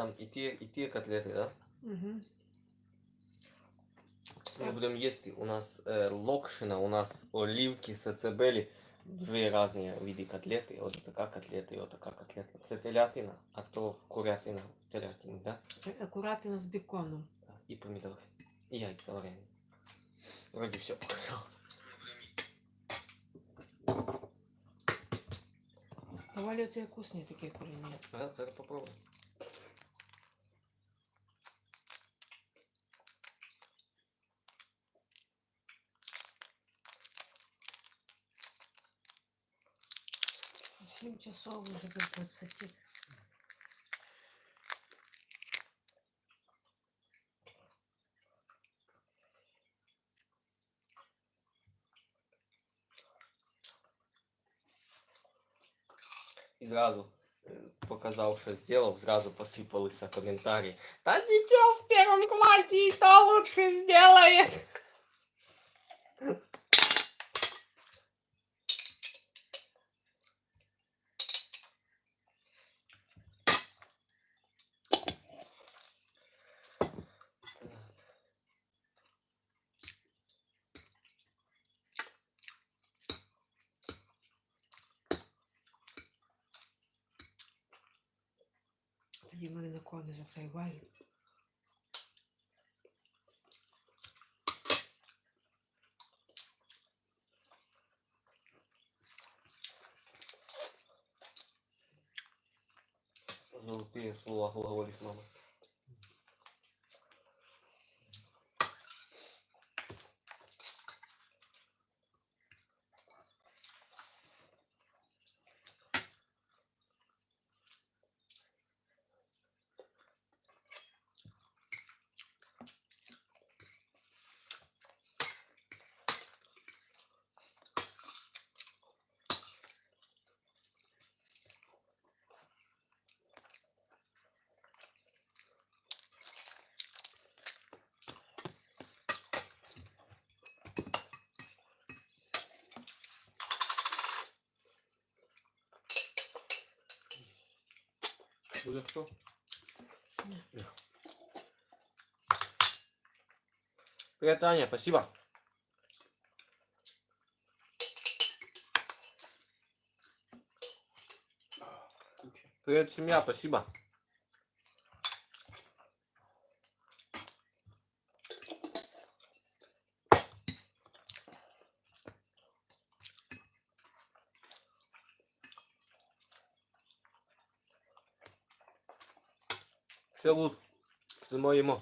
там и те, и те котлеты, да? Угу. Мы будем есть. У нас э, локшина, у нас оливки, сацебели. Две разные виды котлеты. Вот такая котлета и вот такая котлета. Це телятина, а то курятина в телятині, да? Акуратно з беконом. Да, И помидоры. И яйца вареные. Вроде все показал. Доволі оце вкусні такі курені. А, зараз попробуем. Сім часов вже без 20. І зразу е, показав, що зробив, зразу посипалися коментарі. Та дитя в першому класі і то лучше зробить. Тоді в мене на коні зафрайвалі. Золотые слова глаголів мама. Буде? Ні. Привет, Таня, спасибо. Привет, семья, спасибо. 小五，什么也没。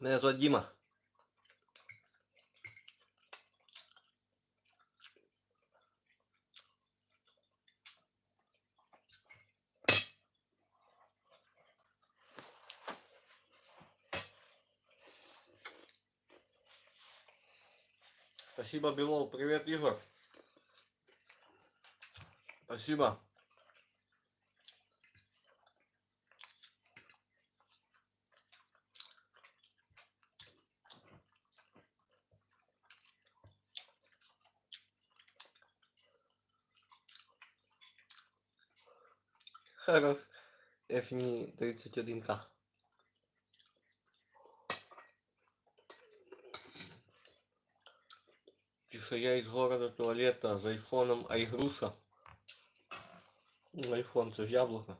那是手机吗？Спасибо, Белов. Привет, Игорь. Спасибо. Хорош. F31K. что я из города туалета за айфоном Айгруша. Ну, айфон, це ж яблуко.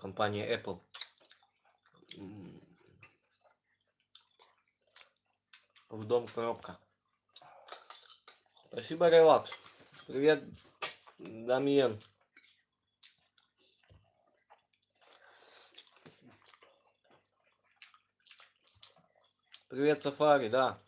Компанія Apple. В дом коробка. Спасибо, релакс. Привет, Дамиен. Привет, Сафари, да.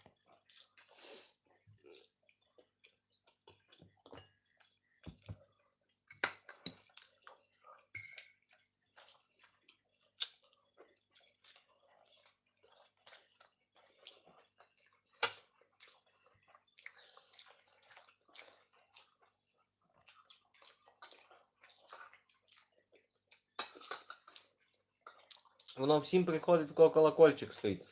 Воно всім приходит такой колокольчик стоит.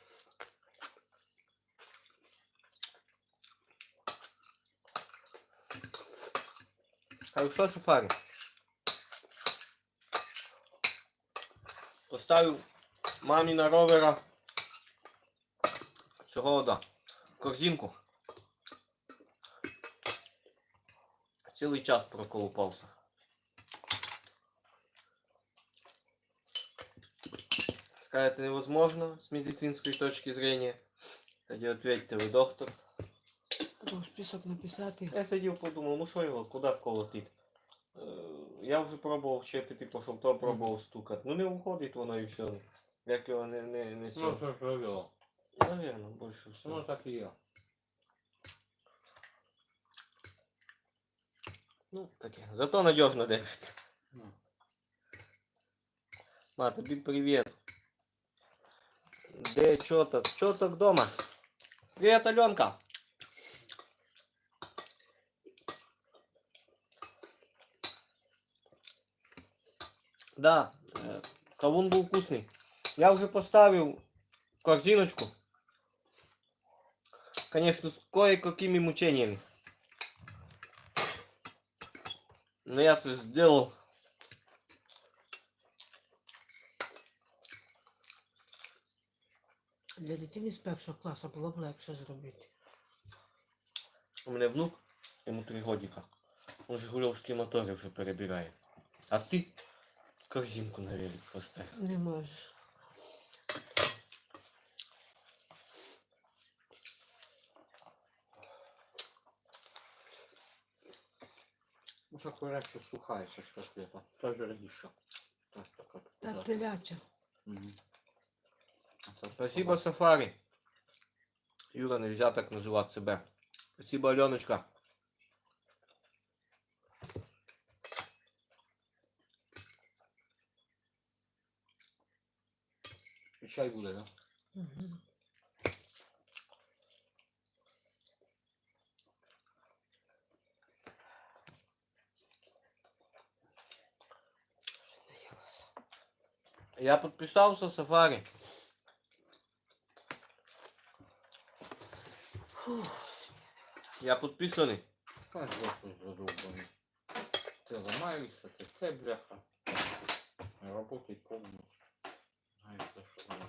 Хорошо, сафарі. Поставив мамі на ровера цього да, корзинку. Цілий час проколупався. Сказать невозможно с медицинской точки зрения. Тоді ответьте ви, доктор. Список написати. Я сидів, подумав, ну що його, куди колотить? Е, Я вже пробував чепити, пішов, то пробував стукати. Ну не виходить воно і все. Як його не, не, не Ну, сьо. це ж робило. Наверно, більше все. Ну, так і є. Ну, таке. Зато надежно держиться. Ну. Ма, тобі привіт. Де чоток? Чоток вдома. Привіт, Альонка. Да, кавун був вкусний. Я вже поставив в корзиночку. Конечно, с кое-какими мучениями. Но я це сделал. Для дитини з першого класу було б легше зробити. У мене внук, йому три годика. Он жигульовські мотори вже перебирає. А ти корзинку на велик поставь. Не можеш. Ну, це коротше суха якась котлета. Це ж раніше. Так. Та теляча. Мгм. Спасибо, Сафари. Юра, нельзя так называть себя. Спасибо, Аленочка. І чай буде, да? Угу. Я подписался, Сафари. Я подписанный. Аж дохуй задовбаний. Це ламаюся, це це бляха. Работать повно. Знаю,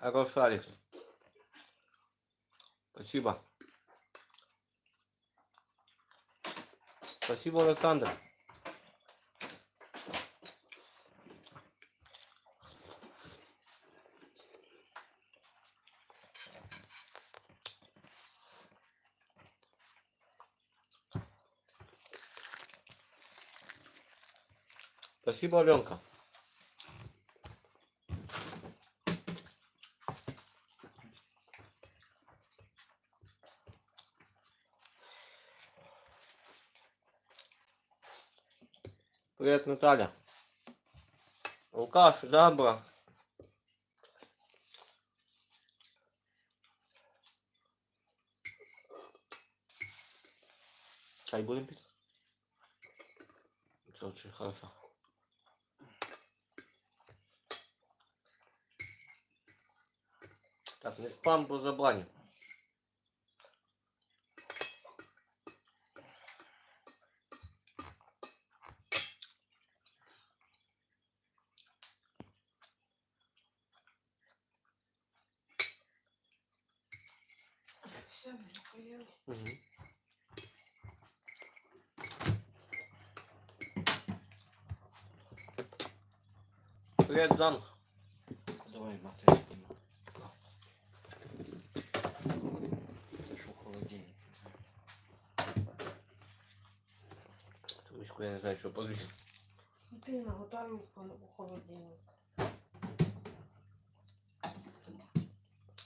Алекс. Спасибо. Спасибо, Александр. Спасибо, Аленка. Привет, Наталья. Лукаш, Дабра. Чай будем пить? Это очень хорошо. Так, не спам по забранию. Все, ми поїли. Привет, Жан. Давай, мати, я зніму. Це що в холодильнику. Ту я не знаю, що подвісити. Ти наготовив у холодильник.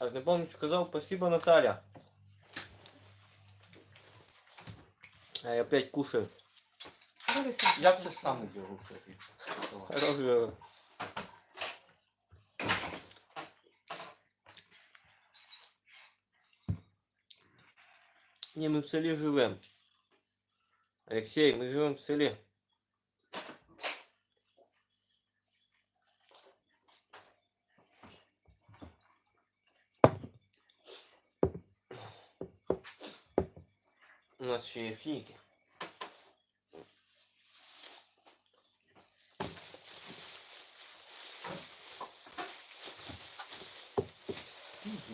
А не помню, что сказал, спасибо, Наталья. А я опять кушаю. Я все сам уберу тобі. Хорошо. Не, мы в селе живем. Алексей, мы живем в селе. У нас ще є фініки.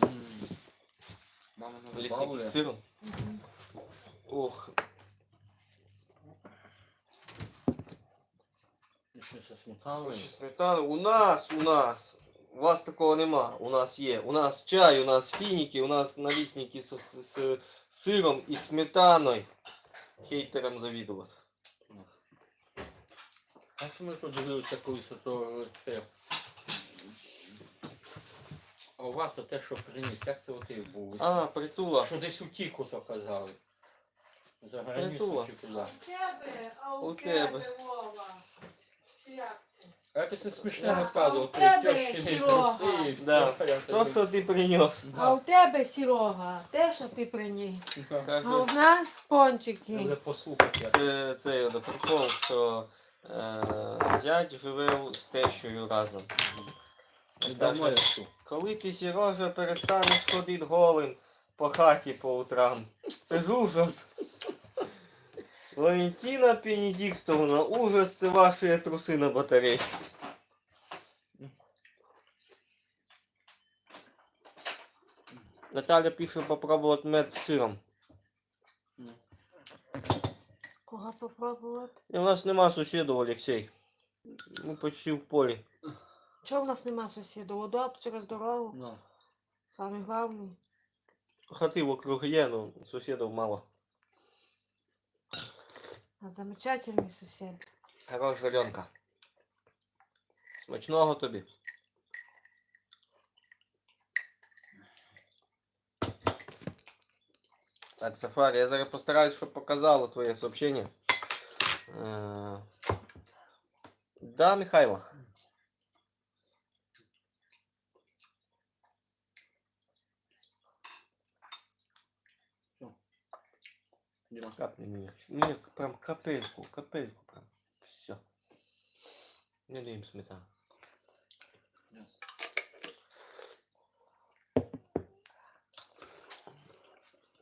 М. Мама не Лісики з забавує. сиром. Ох, І ще зі сметаною. Ще сметана. У нас, у нас. У вас такого нема. У нас є. У нас чай, у нас фініки, у нас налісники з, з, з сиром і сметаною. Хейтерам завідувати. А що ми тут дивилися колись ото це? А у вас те, що приніс, як це отий був? А, притула. Що десь утік ото казали. За Притула. границю чи куди. У тебе, а У у тебе. тебе, Вова. Як якось не смішно Да. розказував, А то у тещини Серега. труси і все. Да. Я То, кажу, що ти принес. А у тебе, Серега, те, що ти приніс. да. А у нас пончики. Треба послухати. як. це, це його прикол, що е, зять живе з тещою разом. Я. Коли ти, Сережа, перестанеш ходити голим по хаті по утрам. Це ж ужас. Валентина Пенедиктовна, ужас це ваші труси на батареї. Наталя пише попробувати мед з сиром. Ну. Кого попробувати? І у нас нема сусідів, Олексій. Ми почти в полі. Чого в нас нема сусіду? Удоб через дорогу. Ну. Саме головне. Хати вокруг є, ну сусідів мало. А замечательний сусід. Хороша Ленка. Смачного тобі. Так, Сафари, я зараз постараюсь, щоб показало твоє сообщення. Е, Да, Михайло. Діма. Капни мені. Мені прям капельку, капельку прям. Все. Не даємо сметану. Yes.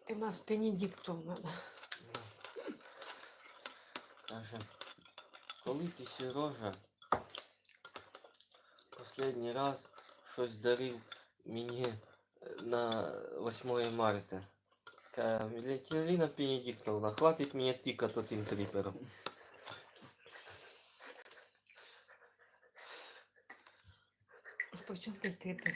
Ти нас Пенедиктовна. Каже, коли ти, Сережа, останній раз щось дарив мені е, на 8 марта. Каже, Валентина Пенедиктовна, хватить мені тикати тим тріпером. По чому ти типи?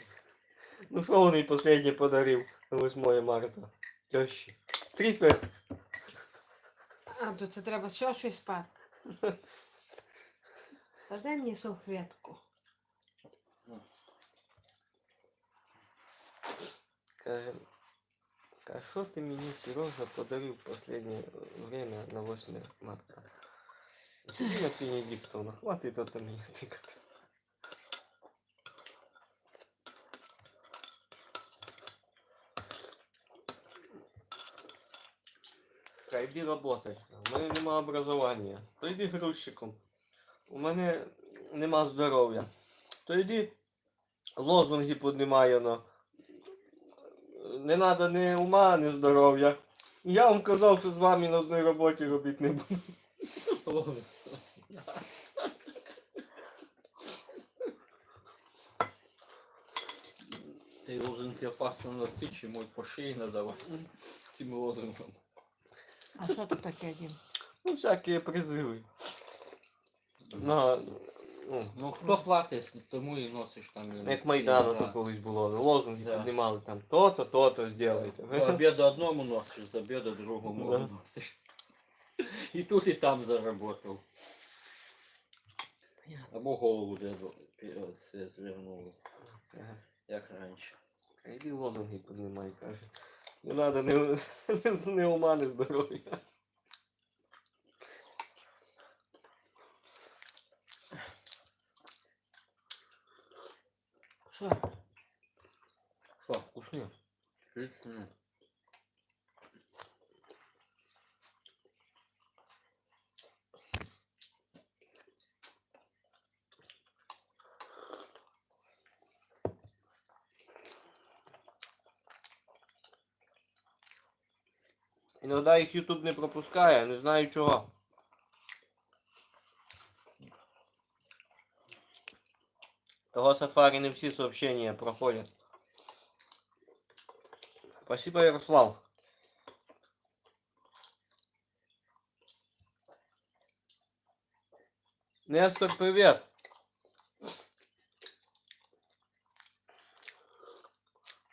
Ну що він їй останнє подарив на 8 марта? Тещі. Тріпер. А, то це треба ще щось спати. Дай мені салфетку. Каже, а що ти мені, Сережа, подарив в останнє время на 8 марта? Валентина Пенедиктовна, хватить ото мені тикати. Та йди работай. У мене нема образування. То йди грузчиком. У мене нема здоров'я. То йди лозунги піднімає на. Не треба ні ума, ні здоров'я. Я вам казав, що з вами на одній роботі робити не буду. Ти лозунки опасно носити, чи можуть по шиї надавати тим лозунгом. А що тут таке, Дім? Ну, всякі призиви. На, ну, Ну хто платить, тому і носиш там. і- як Майдану да. то колись було. Лозунги Да. піднімали там то-то, то-то зробите. До обіду одному носиш, з обіду другому Да. носиш. І тут, і там заработав. Або голову де це звернули, Ага. як раніше. Іди лозунги піднімай, каже. Не надо не, не, не ума, не здоров'я. Що? Що, вкусні? Отлично. Іноді їх YouTube не пропускає, не знаю чого. Того сафари не всі сообщения проходять. Спасибо, Ярослав. Нестор, привет.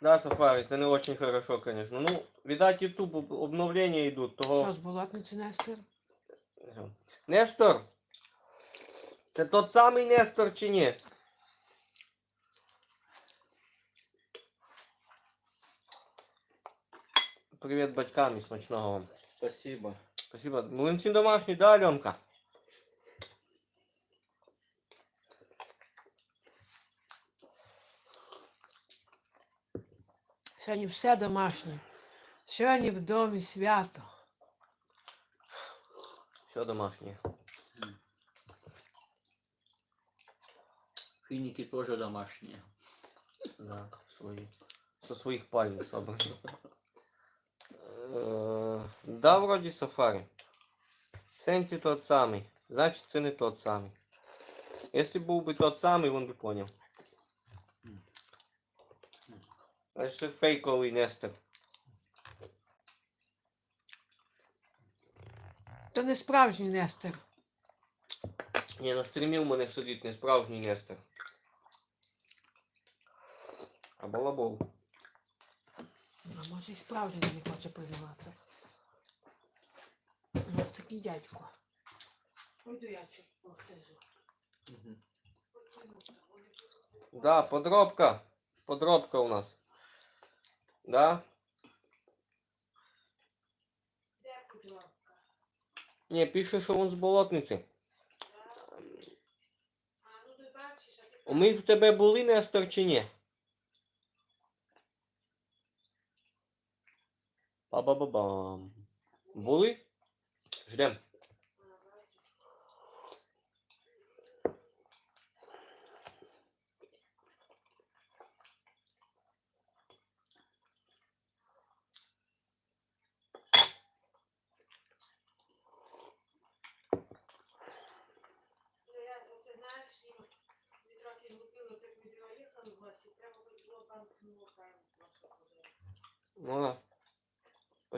Да, Сафари, это не очень хорошо, конечно. Ну, видать, YouTube об- обновления идут, того... Що з болотниці Нестор? Нестор! Це тот самий Нестор чи ні? Привіт батькам і смачного вам. Спасибо. Спасибо. Млинці домашні, да, Альонка? Сьогодні все домашнє. Сьогодні в домі свято. Все домашнє. Финики тоже домашние. Да, свої. Со своїх пальм собрані. Е, Да, вроді сафари. Сенсі тот самий. Значить, це не тот самий. Якщо був би тот самий, він би поняв. А ще фейковий Нестор. То не справжній Нестор. Ні, на стрімі у мене сидить не справжній Нестор. А балабол. Може і справжній не хоче признаватися. Ну, такий дядько. Пойду я чуть посижу. Мгм. Да, подробка. Подробка у нас. Да? Де подробка? Ні, пише, що він з болотниці. А, ну ти бачиш, а ти Ми в тебе були Нестор чи ні? Ба-ба-ба-бам. Були? Ждем. Ну,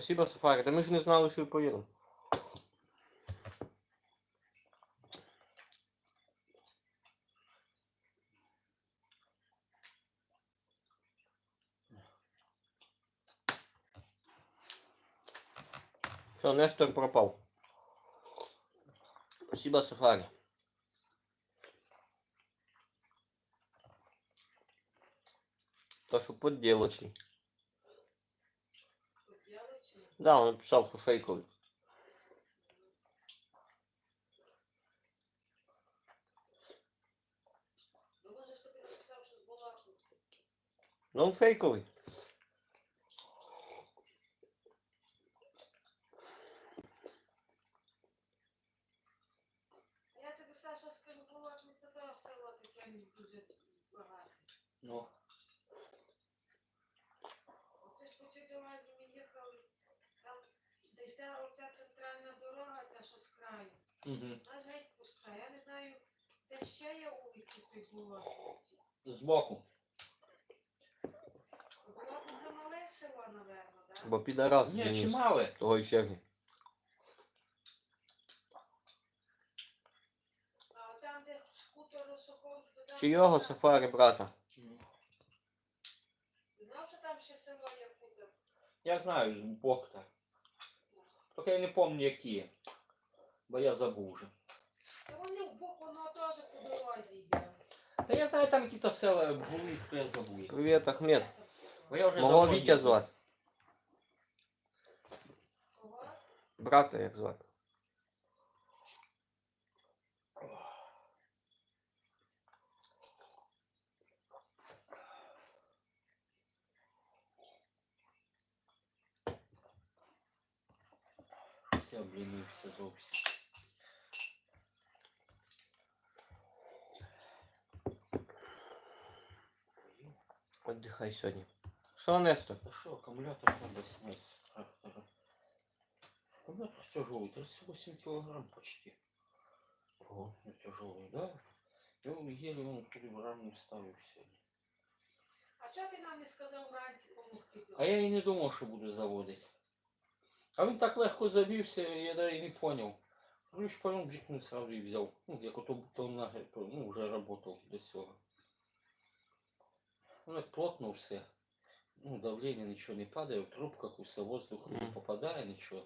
Спасибо, Сафари. Та ми ж не знали, що поїдемо. Все, Нестор пропав. Спасибо, Сафари. То, що подділочний. Поділочний? Що з болотниці. Но он фейковый. Я тобі, Саша, скажу, болотниця то село таке не дуже багато. Ну, Оце ж по цій дорозі ми їхали, там, де йде оця центральна дорога, ця що з краю. Угу. Аж геть пуста. Я не знаю, де ще є вулиці в той болотниці. Сбоку. Болотниця мале село, напевно, так? Бо підарас Не, Денис. чимали. Того і черги. А там, де хутор Росоков, то там... Чи його сафари, брата? Знав, що там ще село є хутор? Я знаю, бок так. Только я не помню які. Бо я забув вже. Та вони в бок, воно теж по дорозі йде. Та я знаю, там якісь села були, то я забув. їх. Привіт, Ахмед. Де там село? Бо я вже Мого давно Вітя їду. звати. Кого? Брата як звати. Щось я облінився зовсім. Отдихай сьогодні. Що, Нестор? Да что, аккумулятор надо снять с трактора. Аккумулятор тяжелый, 38 килограмм почти. Ого, ну тяжелый, да? Я он еле он килограмм ставив сегодня. А чого ти нам не сказав вранці помогти? А я и не думал, что буду заводить. А він так легко завівся, я даже и не понял. Ключ потом бжикнув сразу и взял. Ну, як ото то на то, ну, уже работал до сього. Ну, як плотно все. Ну, давление ничего не падает, в трубках усе воздух не Мгм. попадає нічого.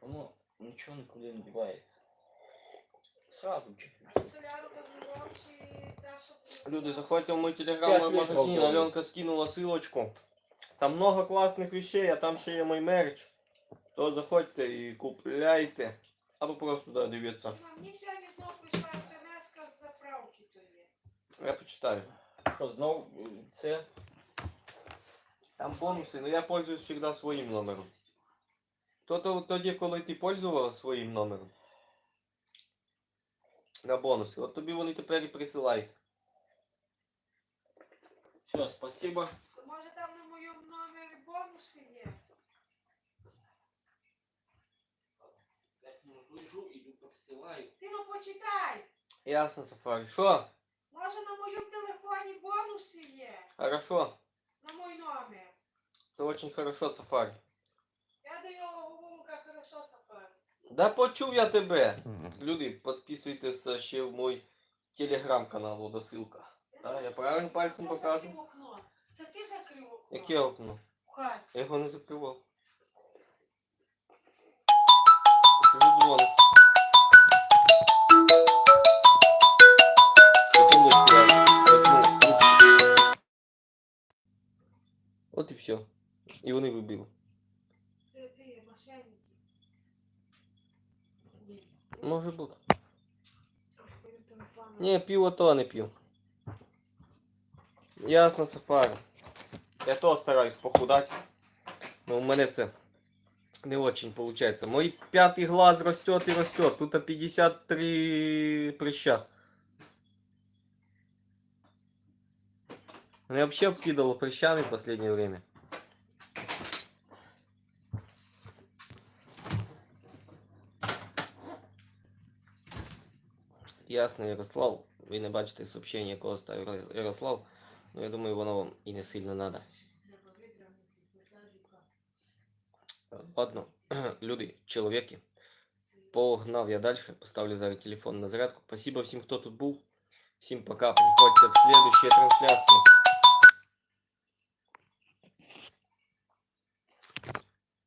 Воно нічого нікуди не дівається. Сразу. Люди, заходьте в мой Пять телеграм-магазин, Аленка скинула ссылочку. Там много классных вещей, а там ще є мой мерч. То заходьте і купляйте. Або просто да, дивіться. Мені сьогодні знову прийшла смс з заправки то є. Я почитаю. Що, знов е, це? Там бонуси, но я пользуюсь всегда своїм номером. То, то тоді, коли ти пользувалась своїм номером. На бонуси. От тобі вони тепер і присилають. Все, спасибо. То може там на моєму номері бонуси є? Пять минут лежу, иду подстилаю. Ти ну почитай! Ясно, Сафарі. Що? Може на моєму телефоні бонуси є? Хорошо. На мой номер. Це очень хорошо, Сафарі. Я до його говорю, як хорошо сафари. Да почув я тебе. Люди, підписуйтесь ще в мой телеграм-канал, буде ссылка. А, я правильно пальцем Я показую? закрив окно. Це ти закрив окно? Яке окно? Хаті. Я його не закривав. Кажу От і все. І вони вибили. Це ти, мошенники. Ні. Може бути. Ой, беру телефон. Ні, пиво то не п'ю. Ясно, Сафарі. Я то стараюсь похудати. Но у мене це не очень получается. Мой пятый глаз растет и растет. Тут 53 прыща. Меня вообще обкидало прыщами в последнее время. Ясно, Ярослав. Ви не бачите сообщення, якого ставив Ярослав. Ну, я думаю, воно вам і не сильно надо. Треба видравнити, це тазика. Ладно, люди, чоловіки. Погнав я дальше. Поставлю зараз телефон на зарядку. Спасибо всім, хто тут був. Всім пока. Приходьте в следующие трансляції.